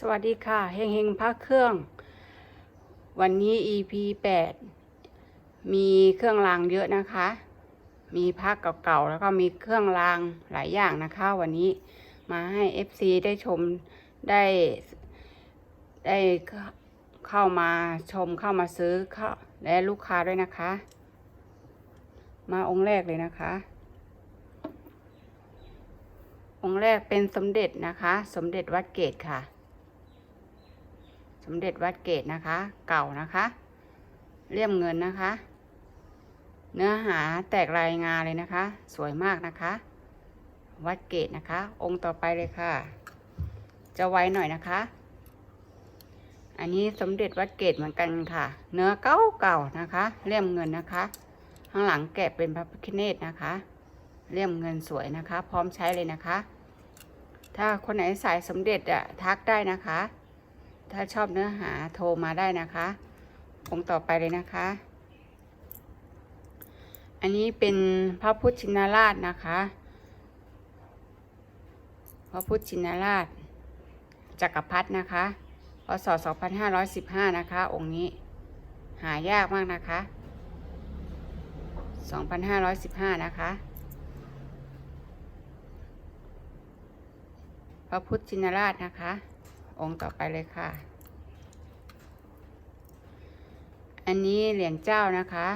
สวัสดีค่ะเฮงเฮงพักเครื่อง วันนี้ EP 8มีเครื่องรางเยอะนะคะ มีพักเก่าๆแล้วก็มีเครื่องรางหลายอย่างนะคะ วันนี้มาให้ FC ได้ชมได้ได้เข้ามาชมเข้ามาซื้อเข้าและลูกค้าด้วยนะคะ มาองค์แรกเลยนะคะ องค์แรกเป็นสมเด็จนะคะ สมเด็จวัดเกตค่ะ สมเด็จวัดเกตนะคะ เก่านะคะ เลี่ยมเงินนะคะ เนื้อหาแตกลายงาเลยนะคะ สวยมากนะคะ วัดเกตนะคะ องค์ต่อไปเลยค่ะ จะไวหน่อยนะคะ อันนี้สมเด็จวัดเกตเหมือนกันค่ะ เนื้อเก่าเก่านะคะ เลี่ยมเงินนะคะ ข้างหลังแกะเป็นพระพิฆเนศนะคะ เลี่ยมเงินสวยนะคะ พร้อมใช้เลยนะคะ ถ้าคนไหนสายสมเด็จอะทักได้นะคะ ถ้าชอบเนื้อหาโทรมาได้นะคะองค์ต่อไปเลยนะคะ อันนี้เป็นพระพุทธชินราชนะคะ พระพุทธชินราชจักรพรรดินะคะพศ2515 นะคะ องค์นี้หายากมากนะคะ 2515 นะคะ พระพุทธชินราชนะคะ องค์ต่อไปเลยค่ะ อันนี้เหรียญเจ้านะคะ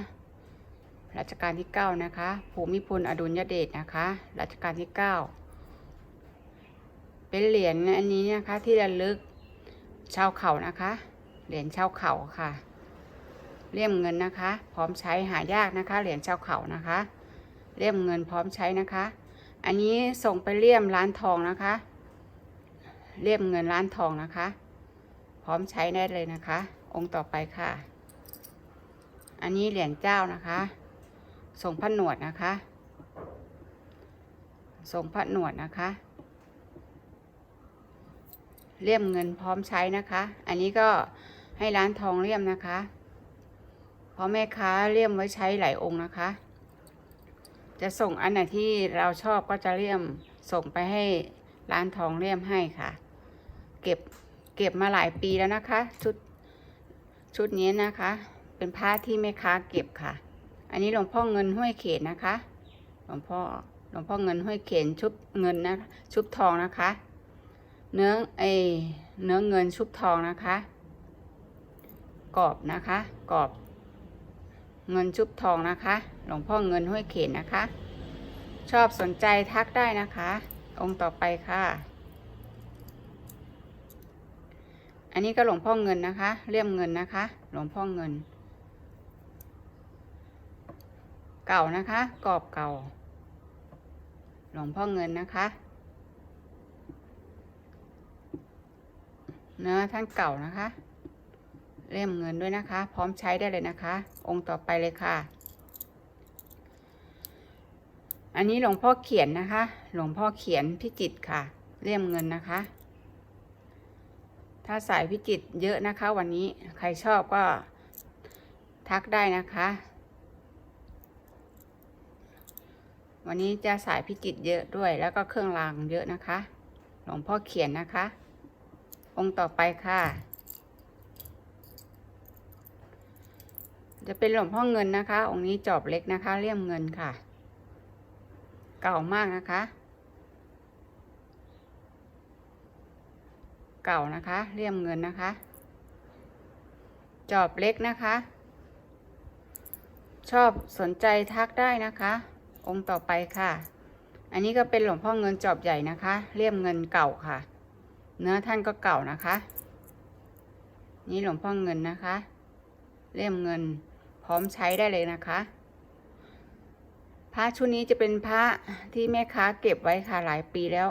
รัชกาลที่เก้านะคะ ภูมิพลอดุลยเดชนะคะ รัชกาลที่เก้าเป็นเหรียญอันนี้นะคะที่ระลึกชาวเขานะคะ เหรียญชาวเขาค่ะเลี่ยมเงินนะคะ พร้อมใช้หายากนะคะ เหรียญชาวเขานะคะ เลี่ยมเงินพร้อมใช้นะคะ อันนี้ส่งไปเลี่ยมร้านทองนะคะ เลี่ยมเงินร้านทองนะคะ พร้อมใช้ได้เลยนะคะ องค์ต่อไปค่ะ อันนี้เหรียญเจ้านะคะส่งพระหนวดนะคะส่งพระหนวดนะคะเลี่ยมเงินพร้อมใช้นะคะ อันนี้ก็ให้ร้านทองเลี่ยมนะคะเพราะแม่ค้าเลี่ยมไว้ใช้หลายองค์นะคะ จะส่งอันไหนที่เราชอบก็จะเลี่ยมส่งไปให้ร้านทองเลี่ยมให้ค่ะ เก็บเก็บมาหลายปีแล้วนะคะ ชุดชุดนี้นะคะ เป็นผ้าที่แม่ค้าเก็บค่ะ อันนี้หลวงพ่อเงินห้วยเขตนะคะ หลวงพ่อหลวงพ่อเงินห้วยเขตชุบเงินนะชุบทองนะคะ เนื้อไอเนื้อเงินชุบทองนะคะ กรอบนะคะกรอบ เงินชุบทองนะคะ หลวงพ่อเงินห้วยเขตนะคะ ชอบสนใจทักได้นะคะ องค์ต่อไปค่ะ อันนี้ก็หลวงพ่อเงินนะคะ เลี่ยมเงินนะคะ หลวงพ่อเงิน เก่านะคะ กรอบเก่า หลวงพ่อเงินนะคะ เนื้อท่านเก่านะคะ เล่มเงินด้วยนะคะ พร้อมใช้ได้เลยนะคะ องค์ต่อไปเลยค่ะ อันนี้หลวงพ่อเขียนนะคะ หลวงพ่อเขียนพิจิตค่ะ เล่มเงินนะคะ ถ้าสายพิจิตเยอะนะคะ วันนี้ใครชอบก็ทักได้นะคะ วันนี้จะสายพิจิตเยอะด้วย แล้วก็เครื่องรางเยอะนะคะ หลวงพ่อเขียนนะคะ องค์ต่อไปค่ะ จะเป็นหลวงพ่อเงินนะคะ องค์นี้จอบเล็กนะคะเลี่ยมเงินค่ะ เก่ามากนะคะ เก่านะคะเลี่ยมเงินนะคะ จอบเล็กนะคะ ชอบสนใจทักได้นะคะ องค์ต่อไปค่ะ อันนี้ก็เป็นหลวงพ่อเงินจอบใหญ่นะคะเลี่ยมเงินเก่าค่ะ เนื้อท่านก็เก่านะคะ นี่หลวงพ่อเงินนะคะ เลี่ยมเงินพร้อมใช้ได้เลยนะคะพระชุดนี้จะเป็นพระที่แม่ค้าเก็บไว้ค่ะหลายปีแล้ว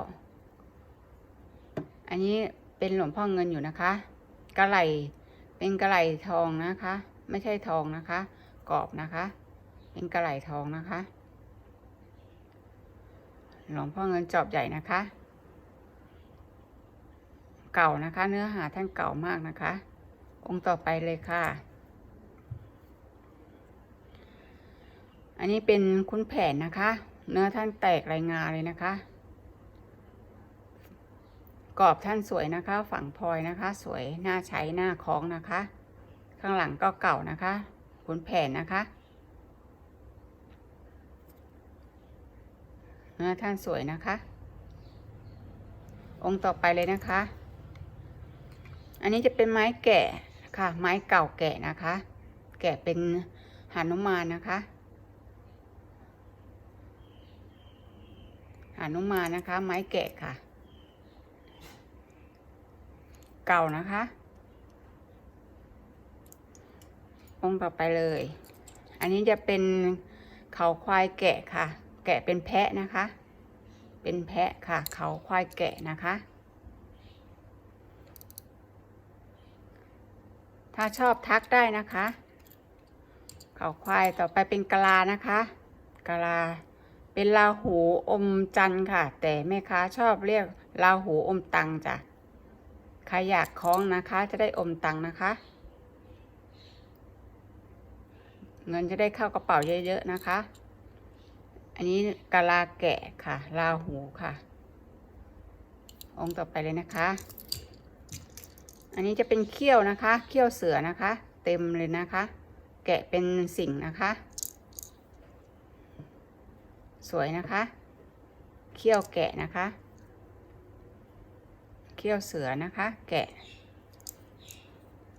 อันนี้ เป็นหลวงพ่อเงินอยู่นะคะ กระไหลเป็นกระไหลทองนะคะ ไม่ใช่ทองนะคะ กรอบนะคะ เป็นกระไหลทองนะคะ หลวงพ่อเงินจอบใหญ่นะคะ เก่านะคะ เนื้อหาท่านเก่ามากนะคะ องค์ต่อไปเลยค่ะ อันนี้เป็นคุณแผนนะคะ เนื้อท่านแตกรายงานเลยนะคะ กรอบท่านสวยนะคะ ฝั่งพลอยนะคะ สวยหน้าใช้หน้าคล้องนะคะ ข้างหลังก็เก่านะคะขุนแผนนะคะเนื้อท่านสวยนะคะ องค์ต่อไปเลยนะคะ อันนี้จะเป็นไม้แกะค่ะ ไม้เก่าแกะนะคะ แกะเป็นหานุมานนะคะหานุมานนะคะ ไม้แกะค่ะ เก่านะคะ องค์ต่อไปเลย อันนี้จะเป็นเขาควายแกะค่ะ แกะเป็นแพะนะคะ เป็นแพะค่ะ เขาควายแกะนะคะ ถ้าชอบทักได้นะคะ เขาควายต่อไปเป็นกะลานะคะกะลาเป็นลาหูอมจันทร์ค่ะ แต่แม่ค้าชอบเรียกลาหูอมตังจ้ะ ใครอยากคล้องนะคะ จะได้อมตังนะคะ เงินจะได้เข้ากระเป๋าเยอะๆนะคะ อันนี้กะลาแกะค่ะ ลาหูค่ะ องค์ต่อไปเลยนะคะ อันนี้จะเป็นเขี้ยวนะคะ เขี้ยวเสือนะคะ เต็มเลยนะคะ แกะเป็นสิ่งนะคะ สวยนะคะ เขี้ยวแกะนะคะ เขี้ยวเสือนะคะ แกะ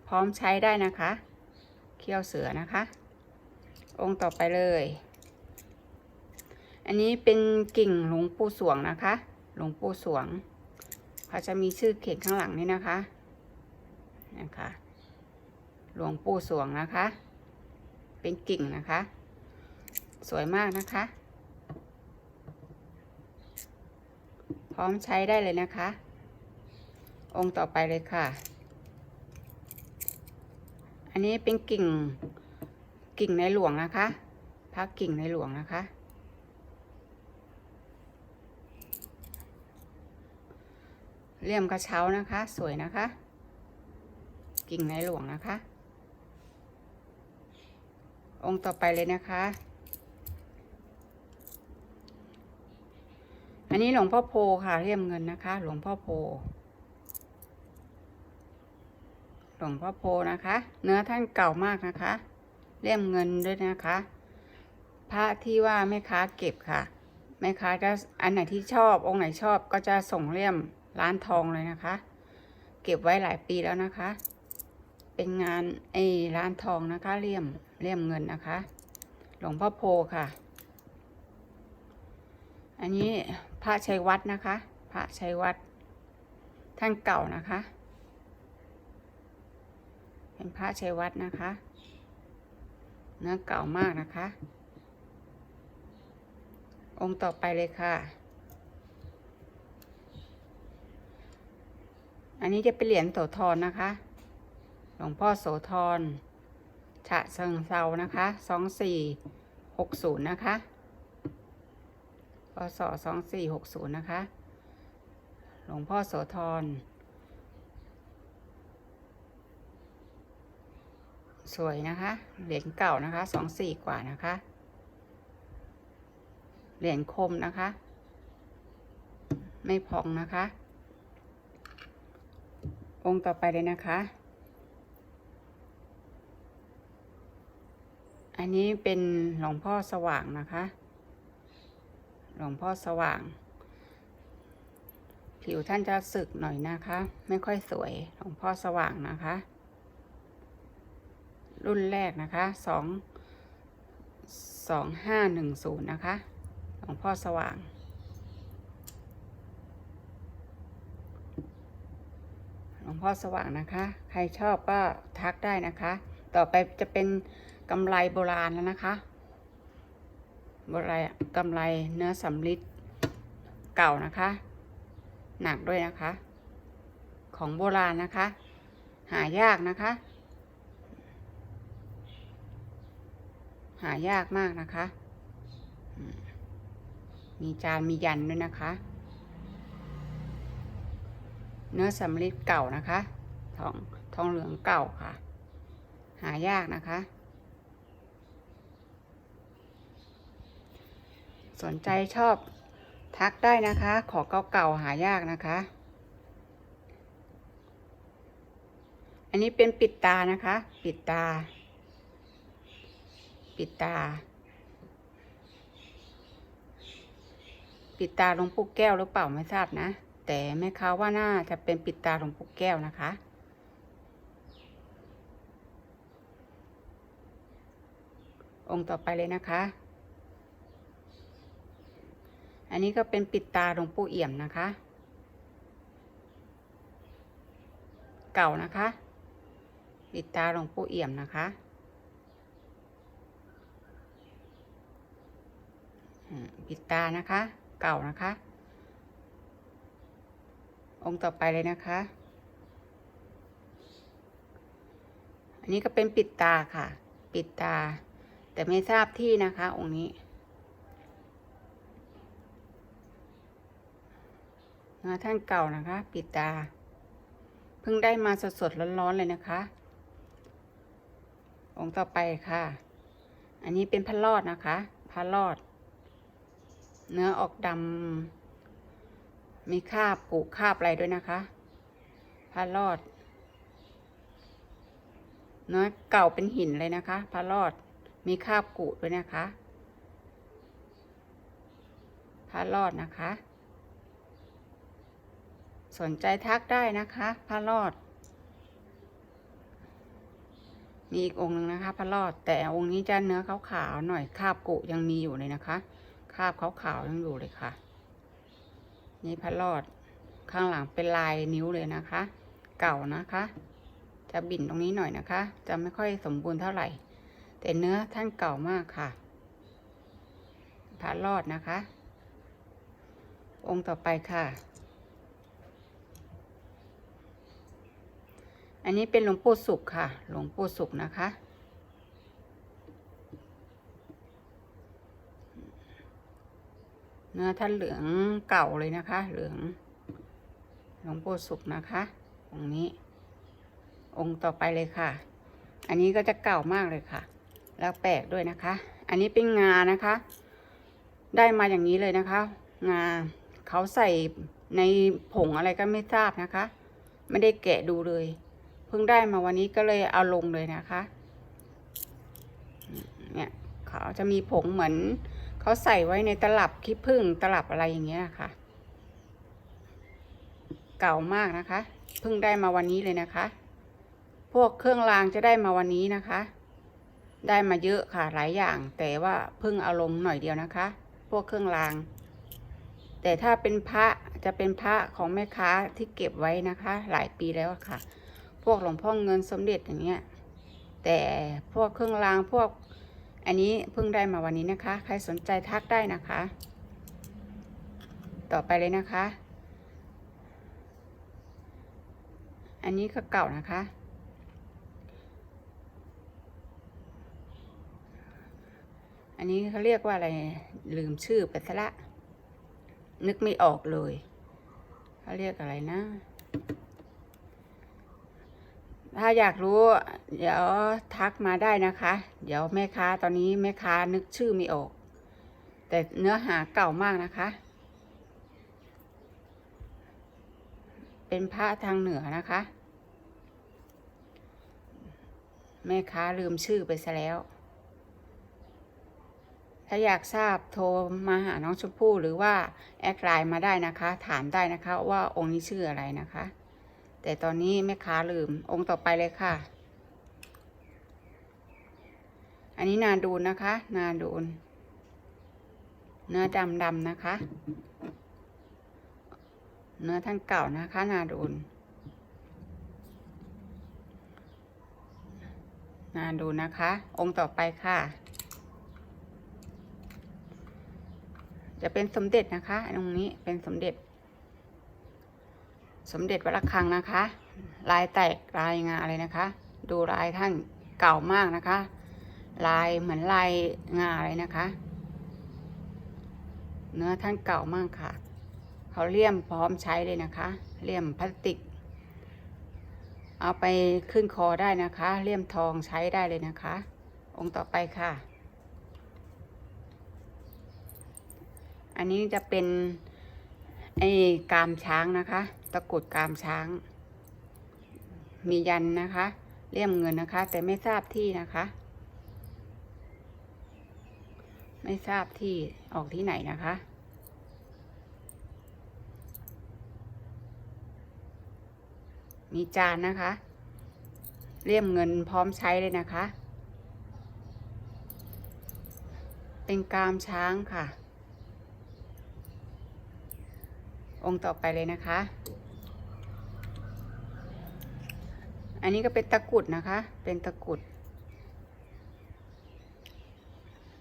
พร้อมใช้ได้นะคะ เขี้ยวเสือนะคะ องค์ต่อไปเลย อันนี้เป็นกิ่งหลวงปู่สวงนะคะ หลวงปู่สวงเขาจะมีชื่อเขียนข้างหลังนี่นะคะนะคะ หลวงปู่สวงนะคะ เป็นกิ่งนะคะ สวยมากนะคะ พร้อมใช้ได้เลยนะคะ องค์ต่อไปเลยค่ะ อันนี้เป็นกิ่ง กิ่งในหลวงนะคะพักกิ่งในหลวงนะคะ เลี่ยมกระเช้านะคะ สวยนะคะ กิ่งในหลวงนะคะ องค์ต่อไปเลยนะคะ อันนี้หลวงพ่อโพค่ะเลี่ยมเงินนะคะ หลวงพ่อโพ หลวงพ่อโพนะคะ เนื้อท่านเก่ามากนะคะ เลี่ยมเงินด้วยนะคะ พระที่ว่าแม่ค้าเก็บค่ะแม่ค้าจะอันไหนที่ชอบองค์ไหนชอบก็จะส่งเลี่ยมร้านทองเลยนะคะ เก็บไว้หลายปีแล้วนะคะ เป็นงานไอ้ร้านทองนะคะเลี่ยมเลี่ยมเงินนะคะ หลวงพ่อโพค่ะ อันนี้พระชัยวัดนะคะ พระชัยวัดท่านเก่านะคะ เป็นพระชัยวัดนะคะเนื้อเก่ามากนะคะ องค์ต่อไปเลยค่ะ อันนี้จะเป็นเหรียญโสธรนะคะ หลวงพ่อโสธรฉะเชิงเซานะคะสองสี่หกศูนย์นะคะพศสองสี่หกศูนย์นะคะ หลวงพ่อโสธร สวยนะคะ เหรียญเก่านะคะสองสี่กว่านะคะ เหรียญคมนะคะ ไม่พองนะคะ องค์ต่อไปเลยนะคะ อันนี้เป็นหลวงพ่อสว่างนะคะ หลวงพ่อสว่าง ผิวท่านจะสึกหน่อยนะคะ ไม่ค่อยสวย หลวงพ่อสว่างนะคะ รุ่นแรกนะคะสองสองห้าหนึ่งศูนย์นะคะหลวงพ่อสว่าง หลวงพ่อสว่างนะคะ ใครชอบก็ทักได้นะคะ ต่อไปจะเป็นกำไรโบราณแล้วนะคะโบราณกำไรเนื้อสำลิดเก่านะคะ หนักด้วยนะคะ ของโบราณนะคะ หายากนะคะ หายากมากนะคะมมีจานมียันด้วยนะคะ เนื้อสำลิดเก่านะคะ ทองทองเหลืองเก่าค่ะ หายากนะคะ สนใจชอบทักได้นะคะ ขอเก่าๆหายากนะคะ อันนี้เป็นปิดตานะคะ ปิดตา ปิดตา ปิดตาหลวงปู่แก้วหรือเปล่าไม่ทราบนะ แต่แม่ค้าว่าน่าจะเป็นปิดตาหลวงปู่แก้วนะคะ องค์ต่อไปเลยนะคะ อันนี้ก็เป็นปิดตาหลวงปู่เอี่ยมนะคะ เก่านะคะ ปิดตาหลวงปู่เอี่ยมนะคะอืม ปิดตานะคะ เก่านะคะ องค์ต่อไปเลยนะคะ อันนี้ก็เป็นปิดตาค่ะ ปิดตา แต่ไม่ทราบที่นะคะ องค์นี้ท่านเก่านะคะ ปิดตา เพิ่งได้มาสดๆร้อนๆเลยนะคะ องค์ต่อไปค่ะ อันนี้เป็นพระรอดนะคะพระรอด เนื้อออกดำมีคาบปูคาบอะไรด้วยนะคะพระรอด เนื้อเก่าเป็นหินเลยนะคะพระรอดมีคาบกุด้วยนะคะพระรอดนะคะ สนใจทักได้นะคะพระรอด มีอีกองค์หนึ่งนะคะพระรอด แต่องค์นี้จะเนื้อขาวๆหน่อยคาบกุยังมีอยู่เลยนะคะ คราบขาวๆยังอยู่เลยค่ะ นี่พระรอดข้างหลังเป็นลายนิ้วเลยนะคะ เก่านะคะ จะบิ่นตรงนี้หน่อยนะคะ จะไม่ค่อยสมบูรณ์เท่าไหร่ แต่เนื้อท่านเก่ามากค่ะพระรอดนะคะ องค์ต่อไปค่ะ อันนี้เป็นหลวงปู่สุขค่ะ หลวงปู่สุขนะคะ นื้อท่านเหลืองเก่าเลยนะคะ เหลืองหลวงปู่สุขนะคะองค์นี้ องค์ต่อไปเลยค่ะ อันนี้ก็จะเก่ามากเลยค่ะ แล้วแปลกด้วยนะคะ อันนี้เป็นงานะคะ ได้มาอย่างนี้เลยนะคะ งาเขาใส่ในผงอะไรก็ไม่ทราบนะคะ ไม่ได้แกะดูเลย เพิ่งได้มาวันนี้ก็เลยเอาลงเลยนะคะ เนี่ยเขาจะมีผงเหมือน เขาใส่ไว้ในตลับขี้ผึ้งตลับอะไรอย่างเงี้ยค่ะ เก่ามากนะคะเพิ่งได้มาวันนี้เลยนะคะ พวกเครื่องรางจะได้มาวันนี้นะคะ ได้มาเยอะค่ะหลายอย่าง แต่ว่าเพิ่งเอาลงหน่อยเดียวนะคะ พวกเครื่องราง แต่ถ้าเป็นพระจะเป็นพระของแม่ค้าที่เก็บไว้นะคะ หลายปีแล้วค่ะ พวกหลวงพ่อเงินสมเด็จอย่างเงี้ยแต่พวกเครื่องรางพวก อันนี้เพิ่งได้มาวันนี้นะคะ ใครสนใจทักได้นะคะ ต่อไปเลยนะคะ อันนี้ก็เก่านะคะ อันนี้เขาเรียกว่าอะไรลืมชื่อไปซะละนึกไม่ออกเลยเขาเรียกอะไรนะ ถ้าอยากรู้ เดี๋ยวทักมาได้นะคะ เดี๋ยวแม่ค้าตอนนี้แม่ค้านึกชื่อไม่ออก แต่เนื้อหาเก่ามากนะคะ เป็นพระทางเหนือนะคะ แม่ค้าลืมชื่อไปซะแล้ว ถ้าอยากทราบโทรมาหาน้องชมพู่หรือว่า แอดไลน์มาได้นะคะ ถามได้นะคะว่าองค์นี้ชื่ออะไรนะคะ แต่ตอนนี้แม่ค้าลืมองค์ต่อไปเลยค่ะ อันนี้นาดูนนะคะ นาดูน เนื้อดำดำนะคะ เนื้อท่านเก่านะคะ นาดูน นาดูนะคะ องค์ต่อไปค่ะ จะเป็นสมเด็จนะคะตรงนี้เป็นสมเด็จ สมเด็จวัดระฆังนะคะ ลายแตกลายงาอะไรนะคะ ดูลายท่านเก่ามากนะคะ ลายเหมือนลายงาเลยนะคะ เนื้อท่านเก่ามากค่ะ เขาเลี่ยมพร้อมใช้เลยนะคะ เลี่ยมพลาสติก เอาไปขึ้นคอได้นะคะ เลี่ยมทองใช้ได้เลยนะคะ องค์ต่อไปค่ะ อันนี้จะเป็นไอ้กามช้างนะคะ ตะกรุดกามช้าง มียันนะคะเลี่ยมเงินนะคะ แต่ไม่ทราบที่นะคะ ไม่ทราบที่ออกที่ไหนนะคะมีจานนะคะ เลี่ยมเงินพร้อมใช้เลยนะคะ เป็นกามช้างค่ะ องค์ต่อไปเลยนะคะ อันนี้ก็เป็นตะกุดนะคะ เป็นตะกุด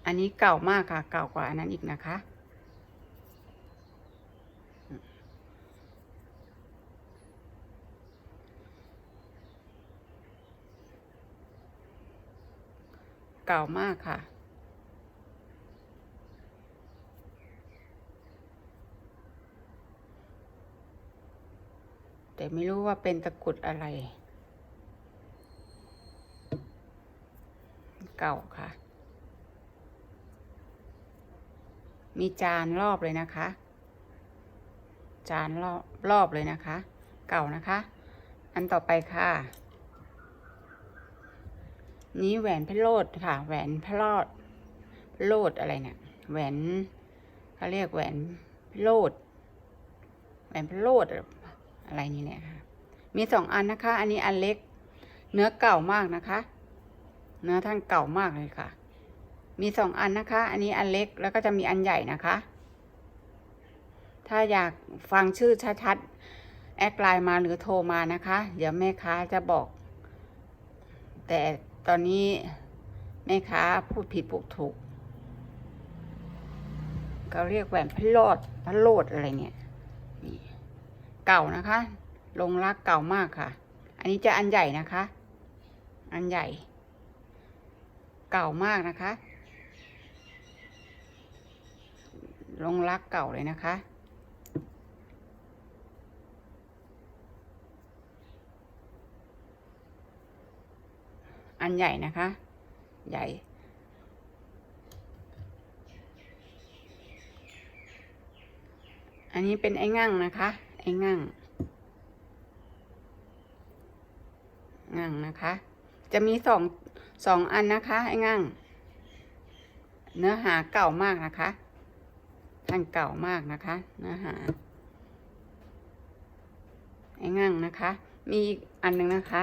อันนี้เก่ามากค่ะ เก่ากว่าอันนั้นอีกนะคะ เก่ามากค่ะ แต่ไม่รู้ว่าเป็นตะกรุดอะไร เก่าค่ะ มีจานรอบเลยนะคะ จานรอบรอบเลยนะคะ เก่านะคะ อันต่อไปค่ะ นี้แหวนพระโลดค่ะ แหวนพระโลดโลดอะไรเนี่ย แหวนเขาเรียกแหวนพระโลดแหวนพระโลด อะไรนี่เนี่ยค่ะมีสองอันนะคะ อันนี้อันเล็ก เนื้อเก่ามากนะคะ เนื้อท่านเก่ามากเลยค่ะ มีสองอันนะคะ อันนี้อันเล็กแล้วก็จะมีอันใหญ่นะคะ ถ้าอยากฟังชื่อชัดๆแอดไลน์มาหรือโทรมานะคะ เดี๋ยวแม่ค้าจะบอก แต่ตอนนี้แม่ค้าพูดผิดพูดถูกเขาเรียกแหวนพระโลดพระโลดอะไรเนี่ยนี่ เก่านะคะ ลงรักเก่ามากค่ะ อันนี้จะอันใหญ่นะคะ อันใหญ่ เก่ามากนะคะ ลงรักเก่าเลยนะคะอันใหญ่นะคะ ใหญ่ อันนี้เป็นไอ้งั่งนะคะ ไอ้งั่งงั่งนะคะ จะมีสองสองอันนะคะไอ้งั่ง เนื้อหาเก่ามากนะคะท่านเก่ามากนะคะ เนื้อหาไอ้งั่งนะคะ มีอีกอันหนึ่งนะคะ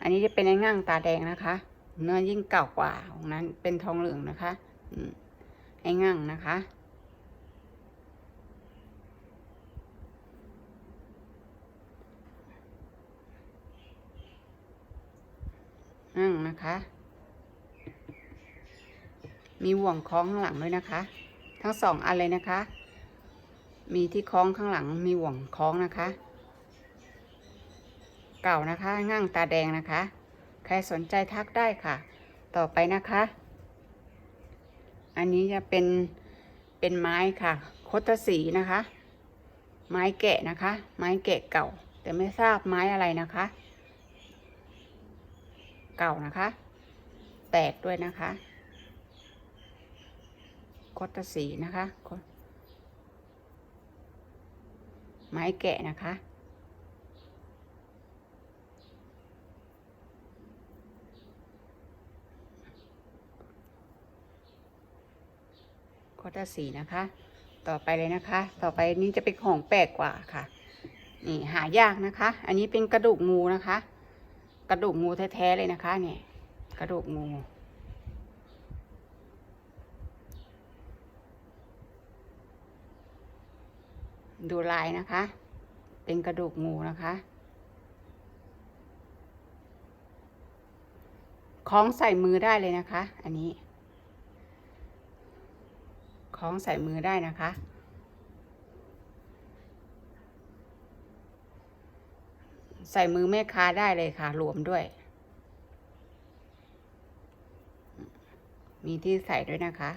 อันนี้จะเป็นไอ้งั่งตาแดงนะคะ เนื้อยิ่งเก่ากว่าของนั้นเป็นทองเหลืองนะคะไอ้งั่งนะคะ งั่งนะคะ มีห่วงคล้องข้างหลังด้วยนะคะ ทั้งสองอันเลยนะคะ มีที่คล้องข้างหลัง มีห่วงคล้องนะคะ เก่านะคะง่างตาแดงนะคะ ใครสนใจทักได้ค่ะ ต่อไปนะคะ อันนี้จะเป็นเป็นไม้ค่ะโคตสีนะคะ ไม้แกะนะคะ ไม้แกะเก่า แต่ไม่ทราบไม้อะไรนะคะ เก่านะคะ แตกด้วยนะคะโคตสีนะคะ ไม้แกะนะคะโคตสีนะคะ ต่อไปเลยนะคะ ต่อไปนี้จะเป็นของแปลกกว่าค่ะ นี่หายากนะคะ อันนี้เป็นกระดูกงูนะคะ กระดูกงูแท้ๆเลยนะคะ เนี่ย กระดูกงู ดูลายนะคะ เป็นกระดูกงูนะคะคล้องใส่มือได้เลยนะคะ อันนี้คล้องใส่มือได้นะคะ ใส่มือแม่ค้าได้เลยค่ะ รวมด้วย มีที่ใส่ด้วยนะคะ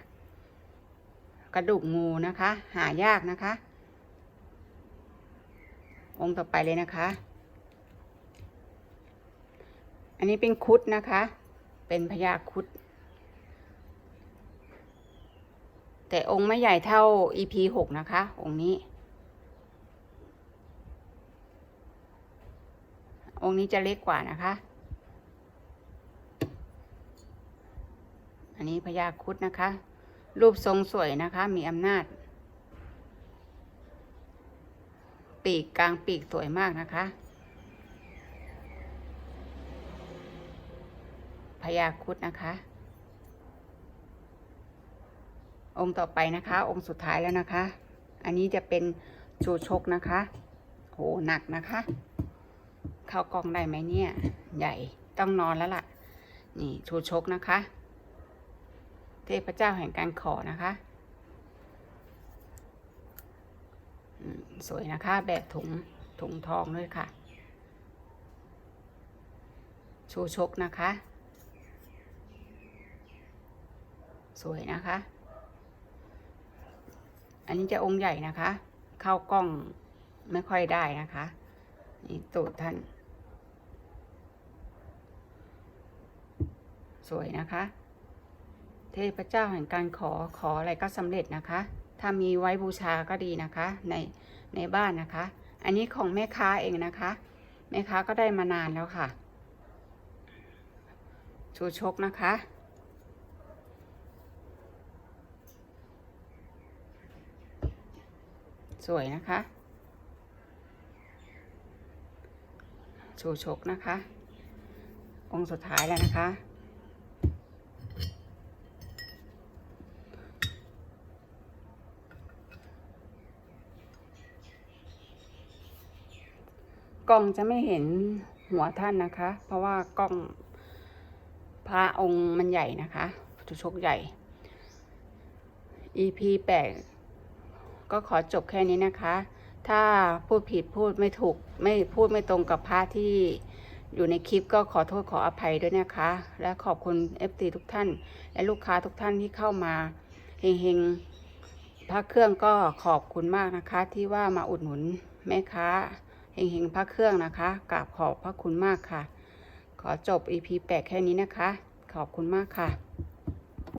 กระดูกงูนะคะ หายากนะคะ องค์ต่อไปเลยนะคะ อันนี้เป็นคุดนะคะ เป็นพญาคุด แต่องค์ไม่ใหญ่เท่า EP หกนะคะ องค์นี้ องค์นี้จะเล็กกว่านะคะ อันนี้พญาครุดนะคะ รูปทรงสวยนะคะ มีอำนาจ ปีกกลางปีกสวยมากนะคะพญาครุดนะคะ องค์ต่อไปนะคะ องค์สุดท้ายแล้วนะคะ อันนี้จะเป็นชูชกนะคะ โหหนักนะคะ เข้ากองได้ไหมเนี่ย ใหญ่ต้องนอนแล้วล่ะ นี่ชูชกนะคะ เทพเจ้าแห่งการขอนะคะสวยนะคะ แบบถุงถุงทองด้วยค่ะ ชูชกนะคะ สวยนะคะ อันนี้จะองค์ใหญ่นะคะ เข้ากล้องไม่ค่อยได้นะคะ นี่ตูดท่าน สวยนะคะ เทพเจ้าแห่งการขอขออะไรก็สำเร็จนะคะ ถ้ามีไว้บูชาก็ดีนะคะ ในในบ้านนะคะ อันนี้ของแม่ค้าเองนะคะ แม่ค้าก็ได้มานานแล้วค่ะ ชูชกนะคะสวยนะคะ ชูชกนะคะ องค์สุดท้ายแล้วนะคะ กล้องจะไม่เห็นหัวท่านนะคะ เพราะว่ากล้องพระองค์มันใหญ่นะคะชูชกใหญ่ EP แปดก็ขอจบแค่นี้นะคะ ถ้าพูดผิดพูดไม่ถูกไม่พูดไม่ตรงกับพระที่อยู่ในคลิปก็ขอโทษขออภัยด้วยนะคะ และขอบคุณ FT ทุกท่าน และลูกค้าทุกท่านที่เข้ามาเฮงๆพระเครื่องก็ขอบคุณมากนะคะ ที่ว่ามาอุดหนุนแม่ค้า เฮงๆพระเครื่องนะคะกราบขอบพระคุณมากค่ะ ขอจบ EP แปดแค่นี้นะคะ ขอบคุณมากค่ะ